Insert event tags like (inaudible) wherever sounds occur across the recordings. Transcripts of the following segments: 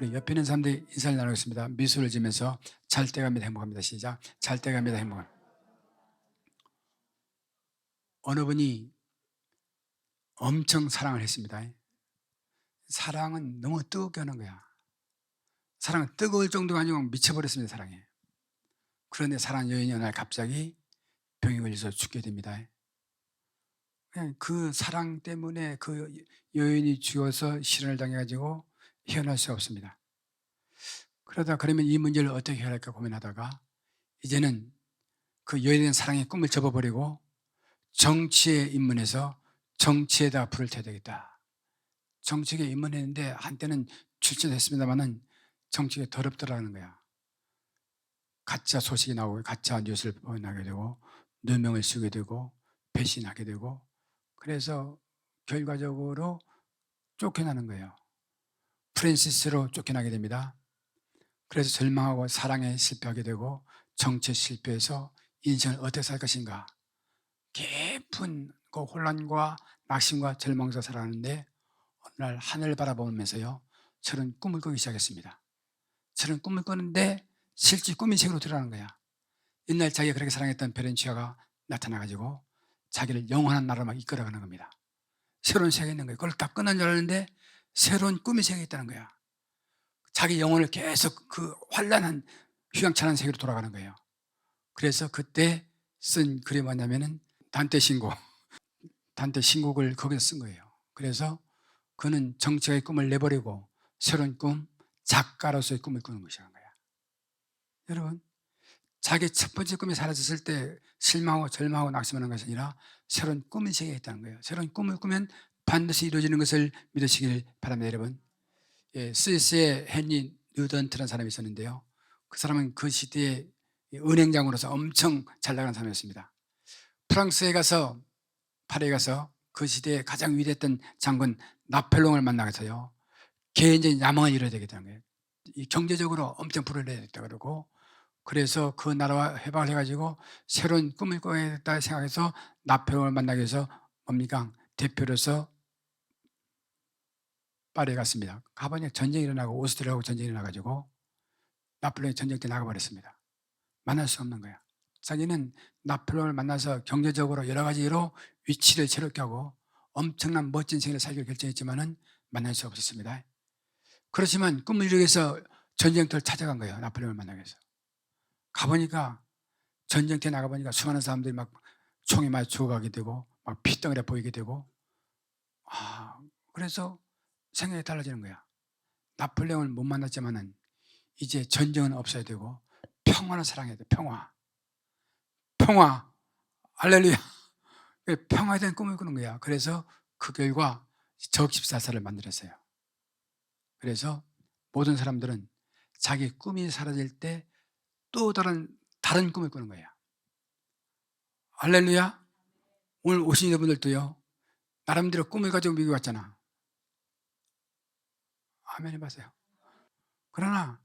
우리 옆에 있는 사람들이 인사를 나누겠습니다. 미소를 지면서 잘 때갑니다. 행복합니다. 시작. 잘 때갑니다. 행복합 어느 분이 엄청 사랑을 했습니다. 사랑은 너무 뜨겁게 하는 거야. 사랑은 뜨거울 정도가 아니고 미쳐버렸습니다. 사랑에. 그런데 사랑 여인이 어느 날 갑자기 병이 걸려서 죽게 됩니다. 그 사랑 때문에 그 여인이 죽어서 실현을 당해가지고 헤어날 수 없습니다. 그러다 그러면 이 문제를 어떻게 해결할까 고민하다가 이제는 그 대한 사랑의 꿈을 접어버리고 정치에 입문해서 정치에다 불을 태야 되겠다. 정치에 입문했는데 한때는 출전했습니다만은 정치가 더럽더라는 거야. 가짜 소식이 나오고 가짜 뉴스를 보내게 되고 누명을 쓰게 되고 배신하게 되고 그래서 결과적으로 쫓겨나는 거예요. 프랜시스로 쫓겨나게 됩니다. 그래서 절망하고 사랑에 실패하게 되고 정치에 실패해서 인생을 어떻게 살 것인가? 깊은 그 혼란과 낙심과 절망에서 살아가는데 어느 날 하늘을 바라보면서요 저는 꿈을 꾸기 시작했습니다. 저는 꿈을 꾸는데 실제 꿈이 책으로 들어가는 거야. 옛날 자기가 그렇게 사랑했던 베렌치아가 나타나가지고 자기를 영원한 나라로 막 이끌어가는 겁니다. 새로운 세계가 있는 거예요 그걸 다 끝난 줄 알았는데 새로운 꿈이 있다는 거야. 자기 영혼을 계속 그 환란한 휘황찬란 세계로 돌아가는 거예요. 그래서 그때 쓴 글이 뭐냐면은 단테 신곡. (laughs) 단테 신곡을 거기서 쓴 거예요. 그래서 그는 정치의 꿈을 내버리고 새로운 꿈 작가로서의 꿈을 꾸는 것이라는 거야. 여러분 자기 첫 번째 꿈이 사라졌을 때 실망하고 절망하고 낙심하는 것이 아니라 새로운 세계가 있다는 거예요. 새로운 꿈을 꾸면 반드시 이루어지는 것을 믿으시길 바랍니다 여러분. 예, 스위스의 헨리 뉴던트라는 사람이 있었는데요. 그 사람은 그 시대에 은행장으로서 엄청 잘 나가는 사람이었습니다. 프랑스에 가서 파리에 가서 그 시대에 가장 위대했던 장군 나폴레옹을 만나서요 개인적인 야망을 이뤄야 되겠다는 거예요 이 경제적으로 엄청 불을 내야 겠다 그러고 그래서 그 나라와 회방을 해가지고 새로운 꿈을 꿔야겠다 생각해서 나폴레옹을 만나기 위해서 뭡니까 대표로서 파리에 갔습니다. 가보니 전쟁이 일어나고 오스트리아하고 전쟁이 일어나가지고 나폴레옹이 전쟁 때 나가버렸습니다. 만날 수 없는 거야. 자기는 나폴레옹을 만나서 경제적으로 여러 가지로 위치를 새롭게 하고 엄청난 멋진 생애를 살기로 결정했지만은 만날 수 없었습니다. 그렇지만 꿈을 이루기 위해서 전쟁터를 찾아간 거예요 나폴레옹을 만나기 위해서. 가보니까 전쟁터에 나가보니까 수많은 사람들이 막 총에 맞아 죽어가게 되고 막 피덩이라 보이게 되고. 아 그래서 생각이 달라지는 거야. 나폴레옹을 못 만났지만은 이제 전쟁은 없어야 되고 평화를 사랑해야 돼. 평화. 평화. 알렐루야. 평화에 대한 꿈을 꾸는 거야. 그래서 그 결과 적십사사를 만들었어요. 그래서 모든 사람들은 자기 꿈이 사라질 때 또 다른 다른 꿈을 꾸는 거야. 할렐루야. 오늘 오신 여러분들도요. 나름대로 꿈을 가지고 미국 왔잖아 아멘 해보세요. 그러나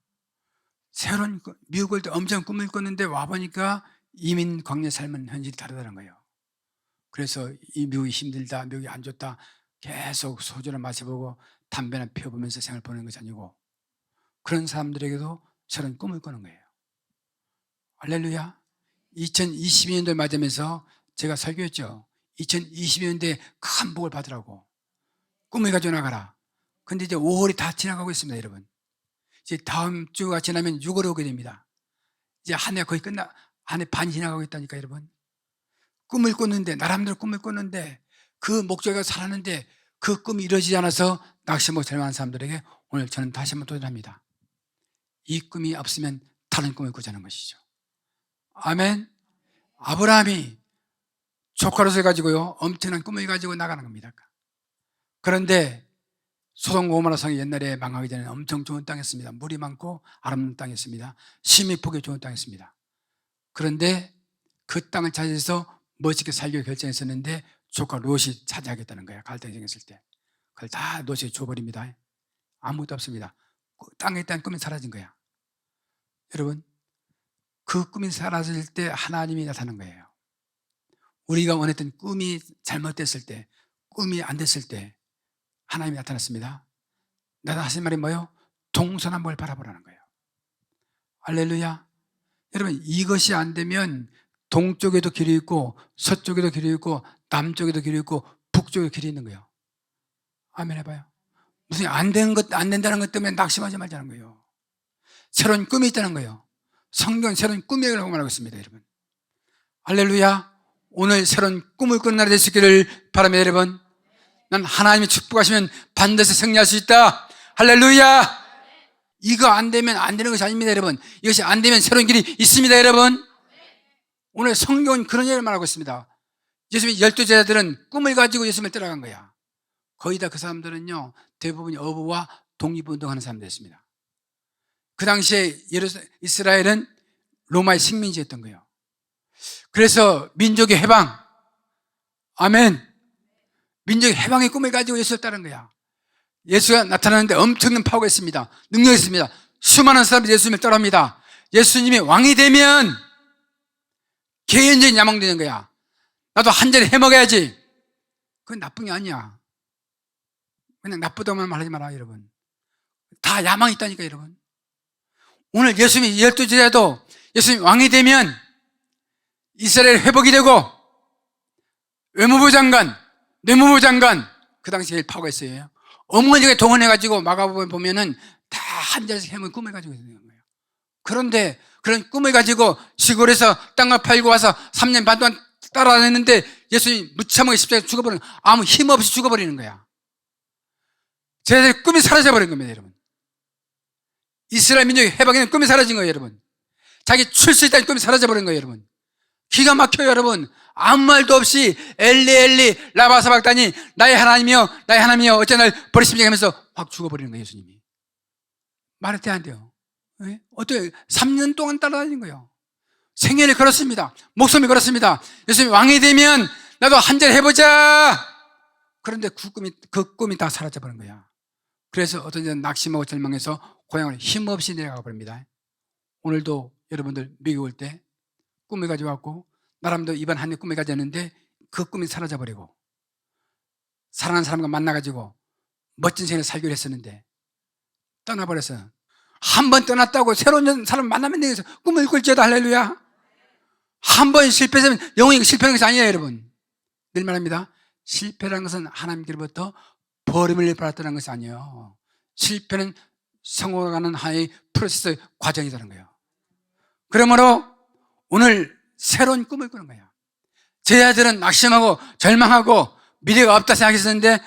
새로운 미국 올때 엄청 꿈을 꿨는데 와보니까 이민 광야 삶은 현실이 다르다는 거예요. 그래서 이 미국이 힘들다 미국이 안 좋다 계속 소주를 마셔보고 담배나 피워보면서 생을 보내는 것이 아니고 그런 사람들에게도 새로운 꿈을 꾸는 거예요. 할렐루야. 2022년도를 맞으면서 제가 설교했죠. 2022년도에 큰 복을 받으라고. 꿈을 가지고 나가라 근데 이제 5월이 다 지나가고 있습니다 여러분. 이제 다음 주가 지나면 6월에 오게 됩니다. 이제 한 해 거의 끝나 한 해 반 지나가고 있다니까 여러분. 꿈을 꿨는데 나름대로 꿈을 꿨는데 그 목적이 살았는데 그 꿈이 이루어지지 않아서 낙심하고 절망한 사람들에게 오늘 저는 다시 한번 도전합니다. 이 꿈이 없으면 다른 꿈을 꾸자는 것이죠. 아멘. 아브라함이 조카로서 가지고요 엄청난 꿈을 가지고 나가는 겁니다. 그런데 소돔 고모라 성이 옛날에 망하기 전에 엄청 좋은 땅이었습니다. 물이 많고 아름다운 땅이었습니다. 심히 보기 좋은 땅이었습니다. 그런데 그 땅을 차지해서 멋있게 살기로 결정했었는데 조카 롯이 차지하겠다는 거야 갈등이 생겼을 때. 그걸 다 롯이 줘버립니다. 아무것도 없습니다. 그 땅에 있다는 꿈이 사라진 거야. 여러분 그 꿈이 사라질 때 하나님이 나타난 거예요. 우리가 원했던 꿈이 잘못됐을 때 꿈이 안 됐을 때 하나님이 나타났습니다 나타나신 말이 뭐예요? 동서남북을 바라보라는 거예요. 할렐루야. 여러분 이것이 안 되면 동쪽에도 길이 있고 서쪽에도 길이 있고 남쪽에도 길이 있고 북쪽에도 길이 있는 거예요. 아멘 해봐요. 무슨 안 되는 것, 안 된다는 것 때문에 낙심하지 말자는 거예요. 새로운 꿈이 있다는 거예요. 성경 새로운 꿈이라고 말하고 있습니다, 여러분. 할렐루야. 오늘 새로운 꿈을 꾸는 날이 있기를 바랍니다, 여러분. 난 하나님이 축복하시면 반드시 승리할 수 있다. 할렐루야. 이거 안 되면 안 되는 것이 아닙니다, 여러분. 이것이 안 되면 새로운 길이 있습니다, 여러분. 오늘 성경은 그런 얘기를 말하고 있습니다. 예수님의 열두 제자들은 꿈을 가지고 예수님을 따라간 거야. 거의 다 그 사람들은요, 대부분이 어부와 독립운동하는 사람들이었습니다. 그 당시에 예루사, 이스라엘은 로마의 식민지였던 거예요. 그래서 민족의 해방, 아멘. 민족의 해방의 꿈을 가지고 따른 거야. 예수가 나타나는데 엄청난 파워가 있습니다. 능력이 있습니다. 수많은 사람들이 예수님을 따릅니다. 예수님이 왕이 되면 개인적인 야망 되는 거야. 나도 한 자리 해먹어야지. 그건 나쁜 게 아니야. 그냥 나쁘다고만 말하지 마라, 여러분. 다 야망이 있다니까, 여러분. 오늘 예수님이 열두 제자도 예수님 왕이 되면 이스라엘 회복이 되고 외무부 장관, 내무부 장관 그 당시에 파워가 있어요. 어머니가 동원해가지고 마가복음 보면은 다 한 자씩 해먹은 꿈을 가지고 있는 거예요. 그런데 그런 꿈을 가지고 시골에서 땅을 팔고 와서 3년 반 동안 따라다녔는데 예수님 무참하게 십자가에 죽어버리는. 아무 힘 없이 죽어버리는 거야. 제자들의 꿈이 사라져버린 겁니다, 여러분. 이스라엘 민족의 해방에는 꿈이 사라진 거예요, 여러분. 자기 출세 있다는 꿈이 사라져버린 거예요, 여러분. 기가 막혀요, 여러분. 아무 말도 없이 엘리 엘리 라바사박다니 나의 하나님이여 나의 하나님이여 어째 날 버리십니까 하면서 확 죽어버리는 거예요, 예수님이. 말할 때안 돼요. 예? 어떻게 3년 동안 따라다닌 거예요. 생애를 걸었습니다. 목숨을 걸었습니다. 예수님이 왕이 되면 나도 한 잔 해보자. 그런데 그 꿈이, 그 꿈이 다 사라져버린 거야. 그래서 어떤 이는 낙심하고 절망해서 고향을 힘없이 내려가 버립니다. 오늘도 여러분들 미국 올 때 꿈을 가지고 왔고 나람도 이번 한 해 꿈을 가졌는데 그 꿈이 사라져 버리고 사랑하는 사람과 만나가지고 멋진 생을 살기로 했었는데 떠나버렸어요. 한 번 떠났다고 새로운 사람 만나면 되겠어. 꿈을 꿀지어다 할렐루야. 한 번 실패했으면 영원히 실패하는 것이 아니에요, 여러분. 늘 말합니다. 실패라는 것은 하나님께로부터 버림을 받았다는 것이 아니에요. 실패는 성공하는 하나의 프로세스 과정이라는 거예요. 그러므로 오늘 새로운 꿈을 꾸는 거예요. 제자들은 낙심하고 절망하고 미래가 없다 생각했었는데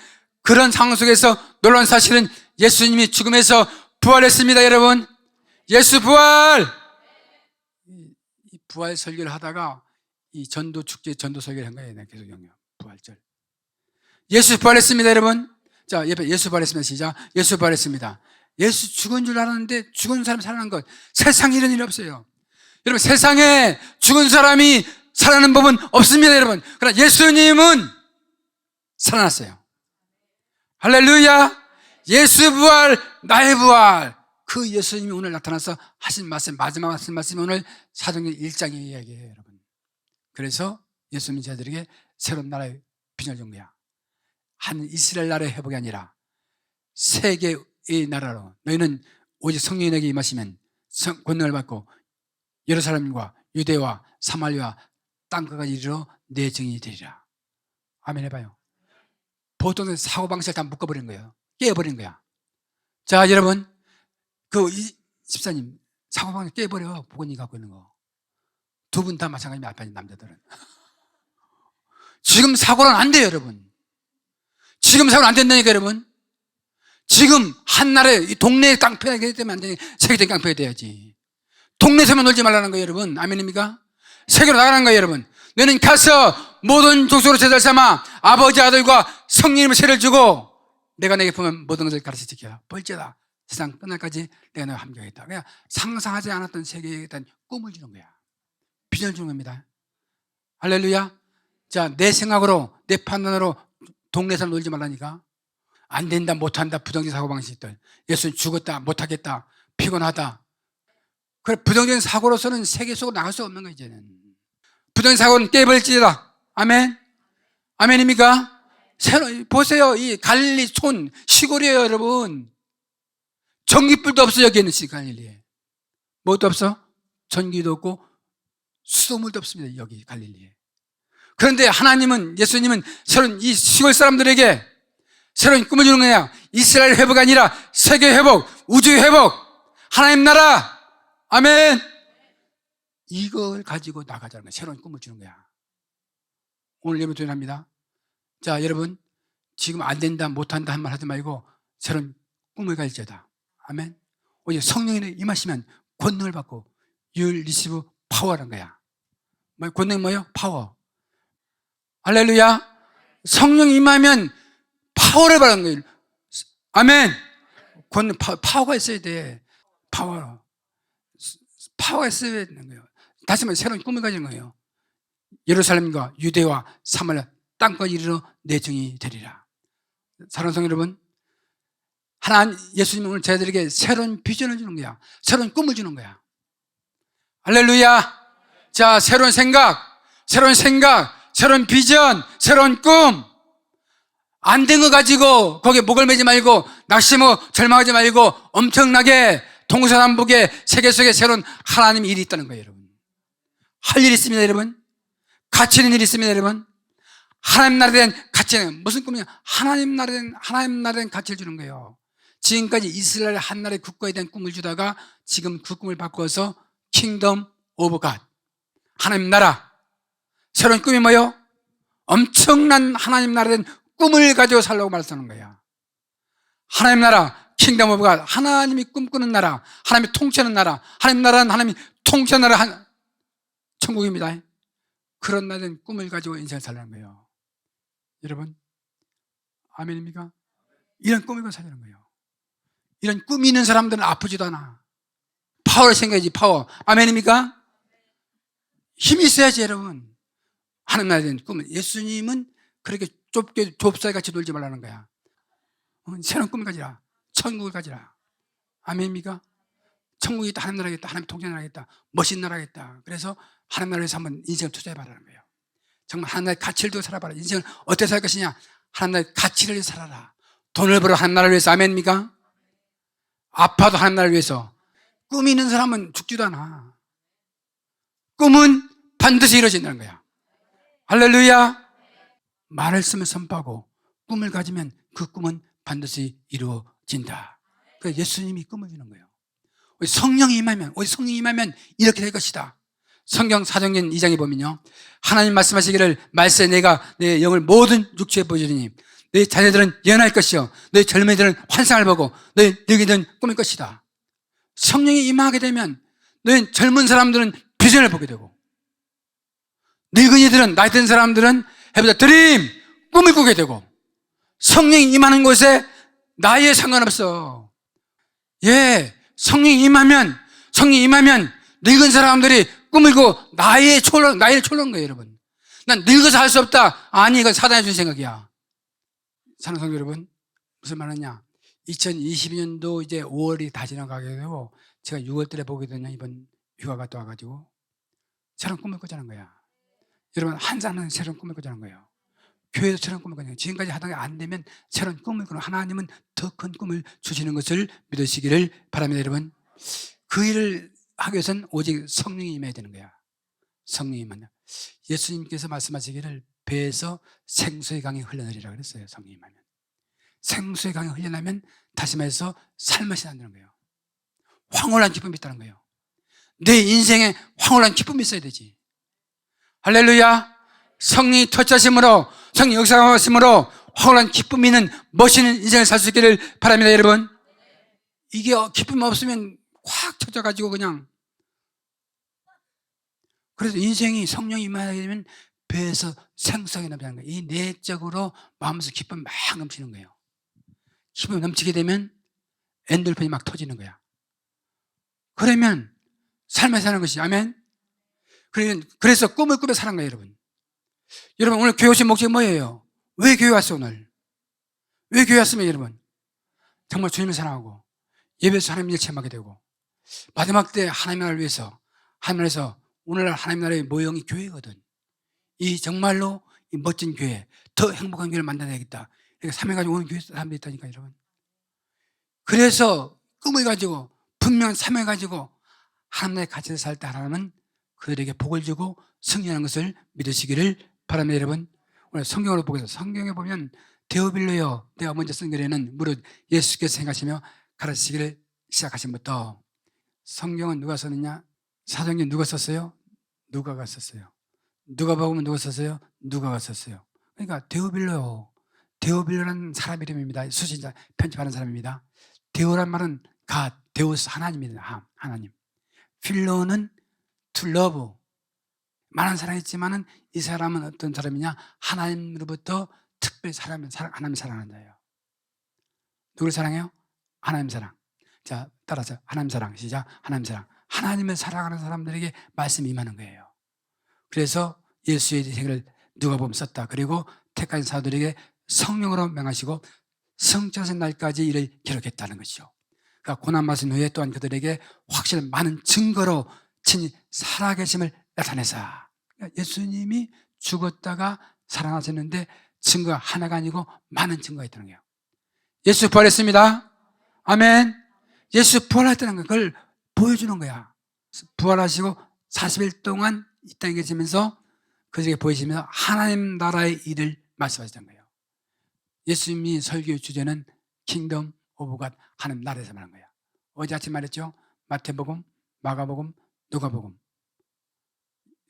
그런 상황 속에서 놀라운 사실은 예수님이 죽음에서 부활했습니다, 여러분. 예수 부활! 이 부활 설교를 하다가 이 전도 축제 전도 설교를 한 거예요. 계속 영역. 부활절. 예수 부활했습니다, 여러분. 자, 옆에 예수 부활했습니다. 시작. 예수 부활했습니다. 예수 죽은 줄 알았는데 죽은 사람 살아난 것. 세상에 이런 일이 없어요. 여러분, 세상에 죽은 사람이 살아나는 법은 없습니다, 여러분. 그러나 예수님은 살아났어요. 할렐루야! 예수 부활, 나의 부활. 그 예수님이 오늘 나타나서 하신 말씀, 마지막 하신 말씀이 오늘 사도행 1장의 이야기예요, 여러분. 그래서 예수님 제자들에게 새로운 나라의 빈을 준 거야. 한 이스라엘 나라의 회복이 아니라 세계의 나라로 너희는 오직 성령에게 임하시면 성, 권능을 받고 예루살렘과 유대와 사말리와 땅끝까지 이르러 내 증인이 되리라. 아멘 해봐요. 보통 사고방식을 다 묶어버린 거예요. 깨버린 거야. 자, 여러분. 그, 이, 집사님, 사고방식 깨버려. 보건이 갖고 있는 거. 두 분 다 마찬가지입니다. 있는 남자들은. (laughs) 지금 사고는 안 돼요, 여러분. 지금 사고는 안 된다니까, 여러분. 지금 한 나라에 이 동네에 깡패가 되면 안 되니 세계적인 깡패가 돼야지. 동네에서만 놀지 말라는 거예요, 여러분. 아멘입니까? 세계로 나가는 거예요, 여러분. 너는 가서 모든 족속으로 제자를 삼아 아버지 아들과 성령님을 세를 주고 내가 내게 보면 모든 것을 가르쳐 지켜라. 벌죄다. 세상 끝날까지 내가 너와 함께하겠다. 그냥 상상하지 않았던 세계에 대한 꿈을 주는 거야. 비전을 주는 겁니다. 할렐루야. 자, 내 생각으로, 내 판단으로 동네에서 놀지 말라니까. 안 된다, 못한다, 부정적인 사고방식들. 예수는 죽었다, 못하겠다, 피곤하다. 그래, 부정적인 사고로서는 세계 속으로 나갈 수 없는 거, 이제는. 부정적인 사고는 깨버릴지다. 아멘. 아멘입니까? 새로, 보세요. 이 갈릴리 촌, 시골이에요, 여러분. 전기불도 없어 여기 있는 시 갈릴리에 뭐도 없어? 전기도 없고 수돗물도 없습니다 여기 갈릴리에 그런데 하나님은 예수님은 새로운 이 시골 사람들에게 새로운 꿈을 주는 거야 이스라엘 회복이 아니라 세계 회복 우주 회복 하나님 나라 아멘. 이걸 가지고 나가자는 거야. 새로운 꿈을 주는 거야. 오늘 예배 드립니다. 자 여러분 지금 안 된다 못 한다 한 말 하지 말고 새로운 꿈을 가질지어다. 아멘. 오직 성령이 임하시면 권능을 받고 율 리시브 파워라는 거야. 뭐 권능이 뭐예요? 파워 할렐루야. 성령이 임하면 파워를 받는 거예요. 아멘. 파, 파워가 있어야 돼. 파워 파워가 있어야 되는 거예요. 다시 말해 새로운 꿈을 가지는 거예요. 예루살렘과 유대와 사마리아 땅까지 이르러 내 증이 되리라. 사랑하는 성도 여러분 하나님 예수님은 오늘 저희들에게 새로운 비전을 주는 거야. 새로운 꿈을 주는 거야. 할렐루야! 자 새로운 생각 새로운 생각 새로운 비전 새로운 꿈 안 된 거 가지고 거기에 목을 매지 말고 낙심하고 절망하지 말고 엄청나게 동서남북의 세계 속에 새로운 하나님 일이 있다는 거예요 여러분. 할 일이 있습니다 여러분. 가치 있는 일이 있습니다 여러분. 하나님 나라에 대한 가치는 무슨 꿈이냐? 하나님 나라에 대한 하나님 나라에 대한 가치를 주는 거예요. 지금까지 이스라엘 한 나라의 국가에 대한 꿈을 주다가 지금 그 꿈을 바꿔서 킹덤 오브 갓 하나님 나라. 새로운 꿈이 뭐요? 엄청난 하나님 나라에 대한 꿈을 가지고 살라고 말씀하는 거야. 하나님 나라 킹덤 오브 갓. 하나님이 꿈꾸는 나라 하나님이 통치하는 나라 하나님 나라는 하나님이 통치하는 나라 한, 천국입니다. 그런 나라는 꿈을 가지고 인생을 살라는 거예요. 여러분 아멘입니까? 이런 꿈을 가지고 살라는 거예요. 이런 꿈이 있는 사람들은 아프지도 않아. 파워를 생각하지 파워. 아멘입니까? 힘이 있어야지 여러분. 나라에 대한 꿈을 예수님은 그렇게 좁게 좁쌀 같이 놀지 말라는 거야. 어, 새로운 꿈을 가지라 천국을 가지라. 아멘입니까? 천국이 있다 하나님 나라겠다 하나님 통치 나라겠다 멋진 나라겠다. 그래서 하나님 나라에서 한번 인생을 투자해봐라는 거예요. 정말 하나님 나라의 가치를 두고 살아봐라. 인생을 어떻게 살 것이냐? 하나님 나라의 가치를 살아라. 돈을 벌어 하나님 나라를 위해서. 아멘입니까? 아파도 하나님 나라를 위해서. 꿈이 있는 사람은 죽지도 않아. 꿈은 반드시 이루어진다는 거야. 할렐루야. 말을 쓰면 선포하고 꿈을 가지면 그 꿈은 반드시 이루어 진다. 그 예수님이 꿈을 주는 거예요. 성령이 임하면 우리 성령이 임하면 이렇게 될 것이다. 성경 사정전 2장에 보면요. 하나님 말씀하시기를 말세 내가 내 영을 모든 육체에 보여주니 너희 자녀들은 예언할 것이요. 너희 젊은이들은 환상을 보고 너희 늙이들은 꿈일 것이다. 성령이 임하게 되면 너희 젊은 사람들은 비전을 보게 되고 늙은이들은 나이 든 사람들은 해보자 드림! 꿈을 꾸게 되고 성령이 임하는 곳에 나이에 상관없어. 예 성령이 임하면 성령이 임하면 늙은 사람들이 꾸고 나이에 초월 나이를 초월한 거예요 여러분. 난 늙어서 할 수 없다. 아니 이건 사단이 준 생각이야. 사는 성도 여러분 무슨 말하냐. 2022년도 이제 5월이 다 지나가게 되고 제가 6월달에 보게 되냐 이번 휴가가 또 와가지고 새로운 꿈을 꾸자는 거야. 여러분 한 사람은 새로운 꿈을 꾸자는 거예요 교회도 새로운 꿈을 꾸는 지금까지 하던 게 안 되면 새로운 꿈을 꾸는 하나님은 더 큰 꿈을 주시는 것을 믿으시기를 바랍니다 여러분. 그 일을 하기 위해서는 오직 성령이 임해야 되는 거야. 성령이만요 예수님께서 말씀하시기를 배에서 생수의 강이 흘러내리라 그랬어요 성령이 하면. 생수의 강이 흘러나면 다시 말해서 살맛이 난다는 거예요. 황홀한 기쁨이 있다는 거예요. 내 인생에 황홀한 기쁨이 있어야 되지. 할렐루야 성령이 터치하심으로 성령 역사하심으로 황홀한 기쁨이 있는 멋있는 인생을 살 수 있기를 바랍니다 여러분. 이게 기쁨이 없으면 확 터져가지고 그냥. 그래서 인생이 성령이 임하게 되면 배에서 생성이 넘치는 거예요. 이 내적으로 마음에서 기쁨이 막 넘치는 거예요. 기쁨이 넘치게 되면 엔돌핀이 막 터지는 거야. 그러면 삶을 사는 것이 아멘. 그래서 꿈을 꾸며 사는 거예요 여러분 여러분 오늘 교회 오신 목적이 뭐예요? 왜 교회 왔어 오늘? 왜 교회 왔으면 여러분? 정말 주님을 사랑하고 예배에서 하나님 일 체험하게 되고 마지막 때 하나님 나라를 위해서 하나님 나라에서 오늘날 하나님 나라의 모형이 교회거든 이 정말로 이 멋진 교회 더 행복한 교회를 만들어야겠다 이렇게 사명 가지고 오는 교회 사람들이 있다니까 여러분 그래서 꿈을 가지고 분명한 사명을 가지고 하나님의 가치를 살 때 하나님은 그들에게 복을 주고 승리하는 것을 믿으시기를 바랍니다 여러분 오늘 성경으로 보겠습니다. 성경에 보면 데오빌로요 내가 먼저 쓴 글에는 무릇 예수께서 생각하시며 가르치기를 시작하신부터 성경은 누가 썼느냐? 사도행전 누가 썼어요? 누가가 썼어요? 누가 보면 누가 썼어요? 누가가 썼어요? 그러니까 데오빌로 데오빌로라는 사람 이름입니다. 수신자 편집하는 사람입니다. 데오란 말은 가 데오스 하나님입니다. 하- 하나님. 필로는 to love 많은 사랑했지만은 이 사람은 어떤 사람이냐? 하나님으로부터 특별히 사람 사랑 하나님 사랑하는 자예요. 누구를 사랑해요? 하나님 사랑. 자 따라서 하나님 사랑. 시작. 하나님 사랑. 하나님을 사랑하는 사람들에게 말씀이 임하는 거예요. 그래서 예수의 책을 누가 보면 썼다. 그리고 택한 사도들에게 성령으로 명하시고 성자신 날까지 이를 기록했다는 것이죠. 그러니까 고난 받은 후에 또한 그들에게 확실한 많은 증거로 친히 살아계심을 나타내사 예수님이 죽었다가 살아나셨는데 증거가 하나가 아니고 많은 증거가 있다는 거예요. 예수 부활했습니다. 아멘. 예수 부활했다는 걸 보여주는 거야. 부활하시고 40일 동안 이 땅에 계시면서 그들에게 보이시면서 하나님 나라의 일을 말씀하시는 거예요. 예수님이 설교의 주제는 킹덤 오브 갓 하나님 나라에서 말한 거야. 어제 아침 말했죠? 마태복음 마가복음 누가복음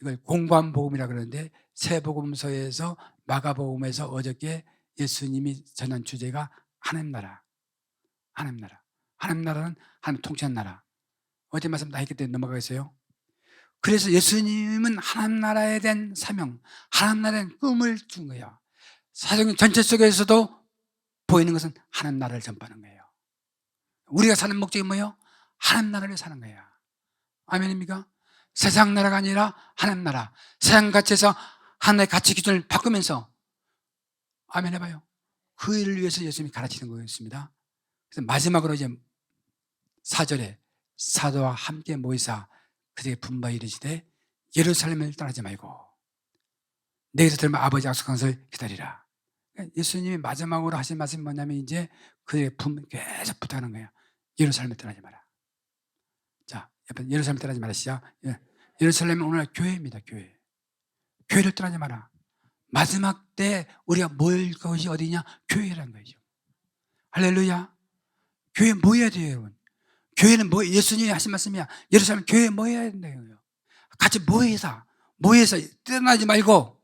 이걸 공관 복음이라 그러는데 새 복음서에서 마가복음에서 어저께 예수님이 전한 주제가 하나님 나라 하나님 나라. 하나님 나라는 하나님 통치한 나라. 어제 말씀 다 했기 때문에 넘어가겠어요. 그래서 예수님은 하나님 나라에 대한 사명 하나님 나라에 대한 꿈을 준 거야 사정 전체 속에서도 보이는 것은 하나님 나라를 전파하는 거예요. 우리가 사는 목적이 뭐예요? 하나님 나라를 사는 거야 아멘입니까? 세상 나라가 아니라 하나님 나라. 세상 가치에서 하나님의 가치 기준을 바꾸면서. 아멘 해봐요. 그 일을 위해서 예수님이 가르치는 거였습니다. 그래서 마지막으로 이제 사절에 사도와 함께 모이사 그들에게 분바 이르시되 예루살렘을 떠나지 말고 내게서 들면 아버지 약속한 것을 기다리라. 그러니까 예수님이 마지막으로 하신 말씀이 뭐냐면 이제 그의 분 계속 부탁하는 거예요. 예루살렘을 떠나지 마라. 자 예루살렘 떠나지 마라. 시작. 예. 예루살렘은 오늘 교회입니다 교회. 교회를 떠나지 마라. 마지막 때 우리가 모일 것이 어디냐? 교회라는 거죠. 할렐루야. 교회 모여야 돼요 여러분? 교회는 뭐 예수님이 하신 말씀이야. 예루살렘 교회에 모여야 된다고요? 같이 모여서 모여서 떠나지 말고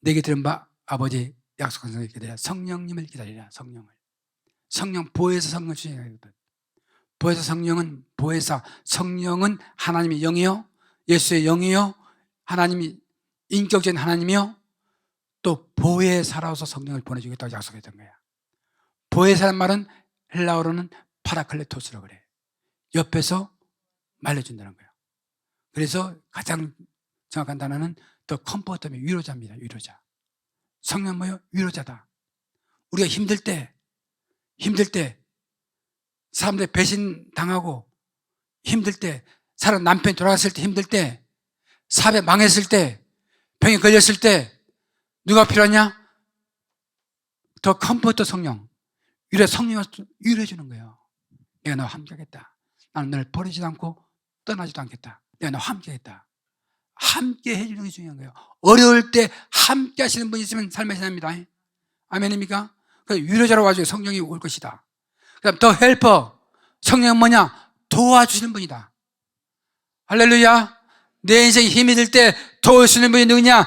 내게 들은 바 아버지 약속한 성령님을 기다리라 성령을. 성령 보혜사 성령 주시거든 보혜사 성령은 보혜사 성령은 하나님의 영이요 예수의 영이요 하나님이 인격적인 하나님이요 또 보혜사라서 성령을 보내주겠다고 약속했던 거야. 보혜사란 말은 헬라어로는 파라클레토스라고 그래. 옆에서 말려준다는 거야. 그래서 가장 정확한 단어는 더 컴포터면 위로자입니다 위로자. 성령 뭐요? 위로자다. 우리가 힘들 때 힘들 때 사람들 배신 당하고 힘들 때 사람 남편이 돌아갔을 때 힘들 때 사업에 망했을 때 병에 걸렸을 때 누가 필요하냐? 더 컴포터 성령. 위로 성령을 위로해 주는 거예요. 내가 너와 함께 하겠다. 나는 너를 버리지도 않고 떠나지도 않겠다. 내가 너와 함께 하겠다. 함께 해주는 게 중요한 거예요. 어려울 때 함께 하시는 분이 있으면 삶의 신합니다. 아멘입니까? 그 위로자로 와주고 성령이 올 것이다 그 다음 더 헬퍼 성령은 뭐냐? 도와주시는 분이다 할렐루야 내 인생에 힘이 들 때 도와주시는 분이 누구냐?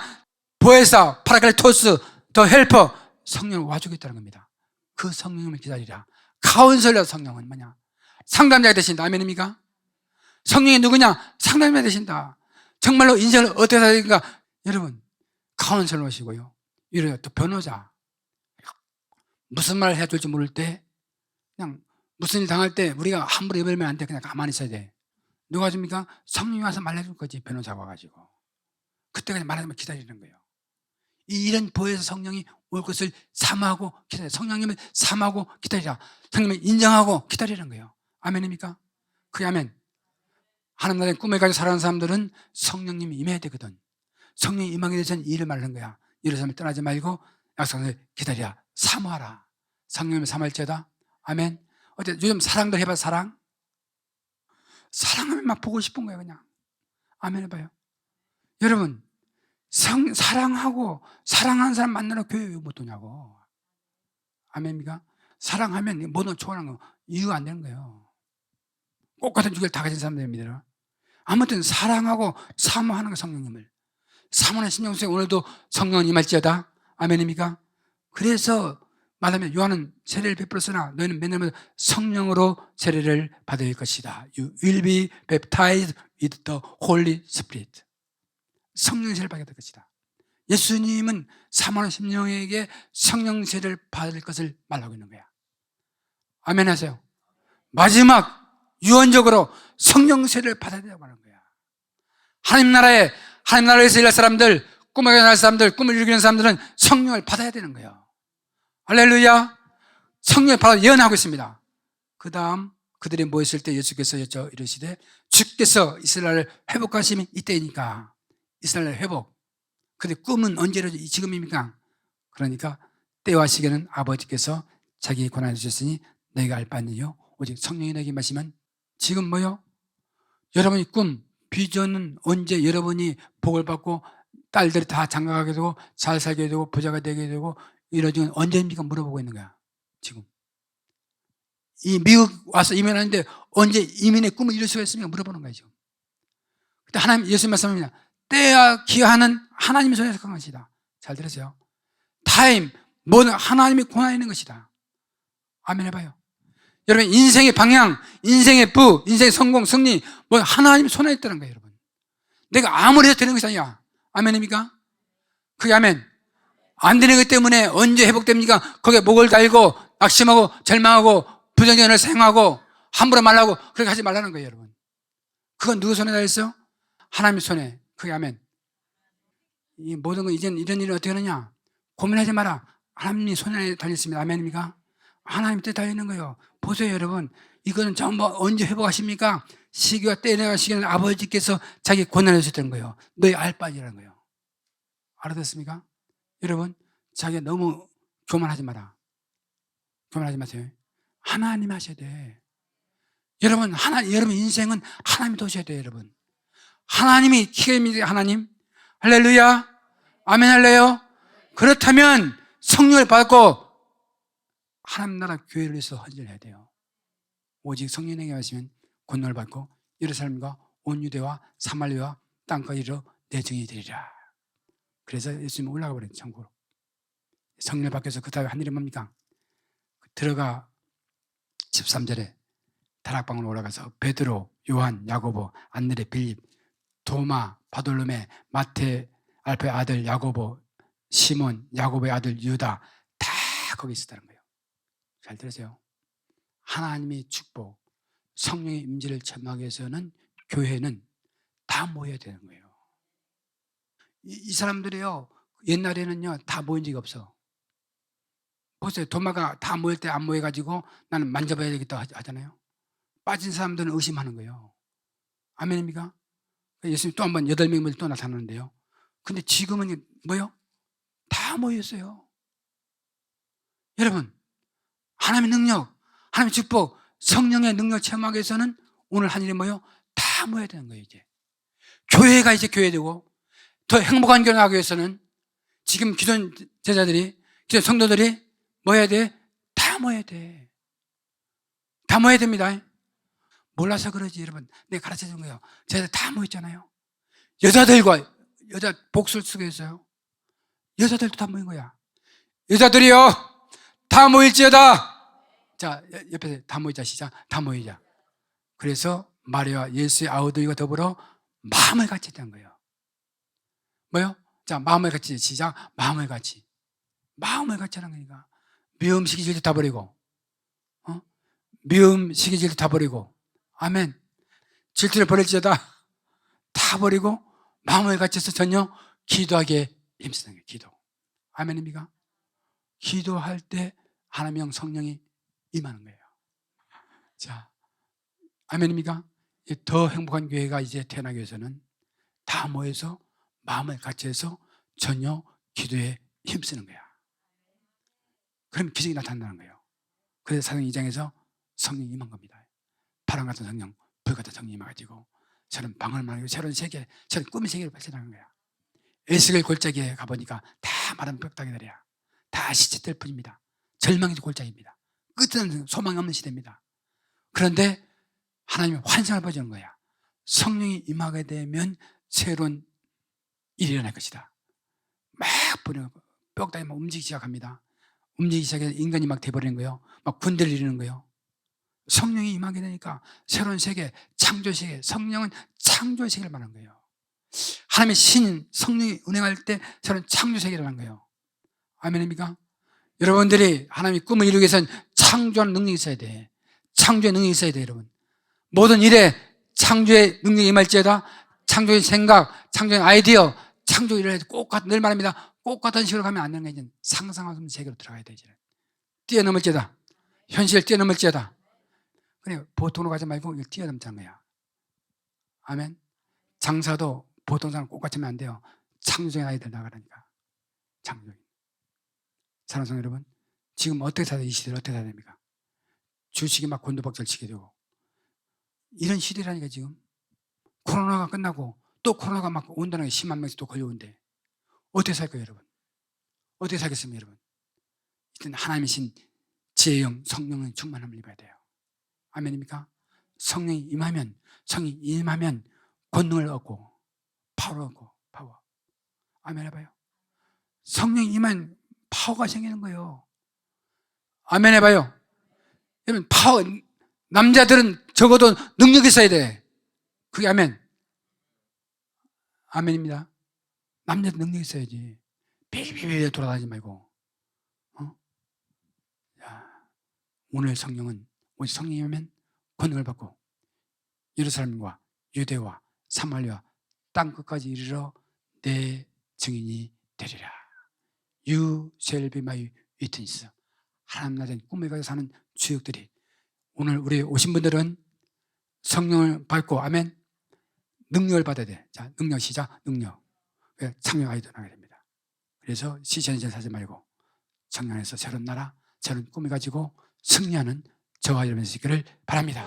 보혜사, 파라클레토스, 더 헬퍼 성령을 와주겠다는 겁니다 그 성령을 기다리라 카운슬러 성령은 뭐냐? 상담자가 되신다 아멘입니까? 성령이 누구냐? 상담자가 되신다 정말로 인생을 어떻게 살아야 여러분 카운슬러시고요 이래요 또 변호자 무슨 말을 해야 될지 모를 때 그냥 무슨 일 당할 때 우리가 함부로 입으면 안 돼. 그냥 가만히 있어야 돼. 누가 줍니까? 성령이 와서 말해줄 거지 변호사가 와가지고. 그때 그냥 말하면 기다리는 거예요. 이 이런 보혜사 성령이 올 것을 사모하고 기다려. 성령님을 사모하고 기다리라. 성령님을 인정하고 기다리는 거예요. 아멘입니까? 그게 아멘. 하나님 나라의 꿈을 가지고 살아가는 사람들은 성령님이 임해야 되거든. 성령이 임하게 이 일을 말하는 거야. 예루살렘을 떠나지 말고 약속을 기다리라. 사모하라. 성령님을 사모할지어다 아멘. 어때? 요즘 사랑들 해봐 사랑? 사랑하면 막 보고 싶은 거예요 그냥. 아멘 해봐요. 여러분 성, 사랑하고 사랑하는 사람 만나러 교회 왜 못 오냐고. 아멘입니까? 사랑하면 모든 초월하는 거 이유가 안 되는 거예요. 꼭 같은 주기를 다 가진 사람들입니다 아무튼 사랑하고 사모하는 거 성령님을. 사모하는 신령 속에 오늘도 성령은 임할지어다. 아멘입니까? 그래서 말하면 요한은 세례를 베풀었으나 너희는 맨날 성령으로 세례를 받을 것이다. You will be baptized with the Holy Spirit. 성령 세례를 받게 될 것이다. 예수님은 사모하는 심령에게 성령 세례를 받을 것을 말하고 있는 거야. 아멘 하세요. 마지막 유언적으로 성령 세례를 받아야 된다고 하는 거야. 하나님 나라에 하나님 나라에서 일할 사람들, 꿈을 이루는 사람들, 꿈을 이루는 사람들은 성령을 받아야 되는 거예요. 할렐루야. 성령을 받아 예언하고 있습니다. 그 다음 그들이 모였을 때 예수께서 여쭤 이르시되 주께서 이스라엘을 회복하시면 이때이니까 이스라엘 회복. 근데 꿈은 언제로 지금입니까? 그러니까 때와 시기는 아버지께서 자기 권한을 주셨으니 너희가 알 바니요 오직 성령이 너에게 마시면 지금 뭐요? 여러분이 꿈, 비전은 언제 여러분이 복을 받고 딸들이 다 장가가게 되고 잘 살게 되고 부자가 되게 되고 이러지는 언제입니까? 물어보고 있는 거야. 지금. 이 미국 와서 이민하는데 언제 이민의 꿈을 이룰 수가 있습니까? 물어보는 거예요. 지금. 그때 하나님, 예수님 말씀합니다. 때야 기하는 하나님의 손에 속한 것이다. 잘 들으세요. 타임, 뭐든 하나님이 권한에 있는 것이다. 아멘 해봐요. 여러분, 인생의 방향, 인생의 부, 인생의 성공, 승리, 뭐 하나님 손에 있다는 거예요, 여러분. 내가 아무리 해도 되는 것이 아니야. 아멘입니까? 그게 아멘. 안 되는 것 때문에 언제 회복됩니까? 거기에 목을 달고 낙심하고 절망하고 부정전을 생하고 함부로 말라고 그렇게 하지 말라는 거예요, 여러분. 그건 누구 손에 다 있어? 하나님 손에. 그게 아멘. 이 모든 거 이젠 이런 일이 어떻게 하느냐? 고민하지 마라. 하나님이 손에 달렸습니다. 아멘입니까? 하나님 뜻 달리는 거예요. 보세요, 여러분. 이거는 전부 언제 회복하십니까? 시기와 때내가 시기는 아버지께서 자기 권한을 주셨다는 거예요. 너희 알바지라는 거예요. 알아듣습니까? 여러분, 자기가 너무 교만하지 마라. 교만하지 마세요. 하나님 하셔야 돼. 여러분, 하나, 여러분 인생은 하나님이 도셔야 돼요, 여러분. 하나님이 기계입니다, 하나님. 할렐루야. 아멘 할래요? 그렇다면 성령을 받고 하나님 나라 교회를 위해서 헌신해야 돼요. 오직 성령에게 하시면 권능을 받고 예루살렘과 온 유대와 사말리와 땅까지 이르러 내 증인이 되리라. 그래서 예수님 올라가 버린 천국으로. 성령을 받겨서 그 다음에 한 일이 뭡니까? 들어가 13절에 다락방으로 올라가서 베드로, 요한, 야고보, 안드레, 빌립, 도마, 바돌로메, 마테, 알파의 아들 야고보, 시몬, 야고보의 아들 유다 다 거기 있었다는 거예요. 잘 들으세요. 하나님의 축복, 성령의 임재를 체험하기 위해서는 교회는 다 모여야 되는 거예요. 이, 이 사람들이요 옛날에는요 다 모인 적이 없어. 보세요 도마가 다 모일 때 안 모여가지고 나는 만져봐야 되겠다 하- 하잖아요. 빠진 사람들은 의심하는 거예요. 아멘입니까? 예수님 또 한 번 여덟 명을 또 나타나는데요. 근데 지금은 뭐요? 다 모였어요. 여러분, 하나님의 능력, 하나님의 축복, 성령의 능력 체험하기 위해서는 오늘 한 일이 뭐요? 다 모여야 되는 거예요, 이제. 교회가 이제 교회 되고 더 행복한 교회 하기 위해서는 지금 기존 제자들이, 기존 성도들이 모여야 돼? 다 모여야 돼. 다 모여야 됩니다. 몰라서 그러지, 여러분. 내가 가르쳐 준 거예요. 제자들 다 모였잖아요. 여자들과, 여자 복술 있어요. 여자들도 다 모인 거야. 여자들이요, 다 모일지어다. 자, 여- 옆에 다 모이자, 시작. 다 모이자. 그래서 마리아 예수의 아우들과 더불어 마음을 같이 했다는 거예요. 뭐요? 자, 마음을 같이, 시작. 마음을 같이. 마음을 같이 하는 거니까. 미움, 시기, 질투 다 버리고, 어? 미움, 시기, 질투 다 버리고, 아멘. 질투를 버릴지어다. 다 버리고, 마음을 같이 해서 전혀 기도하게 힘쓰는 거예요, 기도. 아멘입니까? 기도할 때 하나님 형 성령이 임하는 거예요. 자, 아멘입니까? 이더 행복한 교회가 이제 태어나기 위해서는 다 모여서 마음을 같이 해서 전혀 기도에 힘쓰는 거야. 그럼 기적이 나타난다는 거예요. 그래서 사도행 2장에서 성령이 임한 겁니다. 바람 같은 성령, 불 같은 성령이 임해가지고 저는 방을 말고 새로운 세계, 저는 꿈의 세계를 발전하는 거야. 에스겔 골짜기에 가보니까 다 마른 뼈다귀들이야. 다 시체들 뿐입니다. 절망의 골짜기입니다. 끝은 소망이 없는 시대입니다. 그런데 하나님이 환상을 보여주는 거야. 성령이 임하게 되면 새로운 일이 일어날 것이다. 막 보내고 뼈다귀 막 움직이기 시작합니다. 움직이기 시작해서 인간이 막 돼버리는 거예요. 막 군대를 이루는 거예요. 성령이 임하게 되니까 새로운 세계, 창조 세계, 성령은 창조 세계를 말하는 거예요. 하나님의 신, 성령이 운행할 때 새로운 창조 세계를 하는 거예요. 아멘입니까? 여러분들이 하나님의 꿈을 이루기 위해서는 창조하는 능력이 있어야 돼. 창조의 능력이 있어야 돼, 여러분. 모든 일에 창조의 능력이 임할지어다 창조의 생각, 창조의 아이디어, 창조 일을 해도 꼭 같은, 늘 말합니다. 꼭 같은 식으로 가면 안 되는 게 이제 없는 세계로 들어가야 돼, 이제. 뛰어넘을지어다. 현실을 뛰어넘을지어다. 그래, 보통으로 가지 말고 뛰어넘자는 거야. 아멘. 장사도 보통 사람 꼭 같으면 안 돼요. 창조의 아이들 나가라니까. 창조의. 사랑하는 성도 여러분, 지금 어떻게 살아야 이 시대를 어떻게 살아야 됩니까? 주식이 막 곤두박질 치게 되고 이런 시대라니까 지금 코로나가 끝나고 또 코로나가 막 온다는 게 10만 명씩 또 걸려오는데 어떻게 살 거예요 여러분? 어떻게 살겠습니까 여러분? 이든 하나님이신 지혜의 영 성령의 충만함을 입어야 돼요. 아멘입니까? 성령이 임하면 성이 임하면 권능을 얻고 파워를 얻고 파워. 아멘 해봐요. 성령이 임하면 파워가 생기는 거예요. 아멘 해봐요. 여러분 파워 남자들은 적어도 능력이 있어야 돼. 그게 아멘 아멘입니다. 남자들 능력이 있어야지. 비비비 돌아다니지 말고. 어? 야, 오늘 성령은 오직 성령이면 권능을 받고 예루살렘과 유대와 사말리아 땅 끝까지 이르러 내 증인이 되리라. You shall be my witness. 하나님 나라의 꿈을 가지고 사는 주역들이 오늘 우리 오신 분들은 성령을 받고 아멘 능력을 받아야 돼. 자, 능력 시작. 능력. 창녕 아이도 나게 됩니다. 그래서 시천이전 사지 말고 청년에서 새로운 나라, 새로운 꿈을 가지고 승리하는 저와 여러분이 있기를 바랍니다.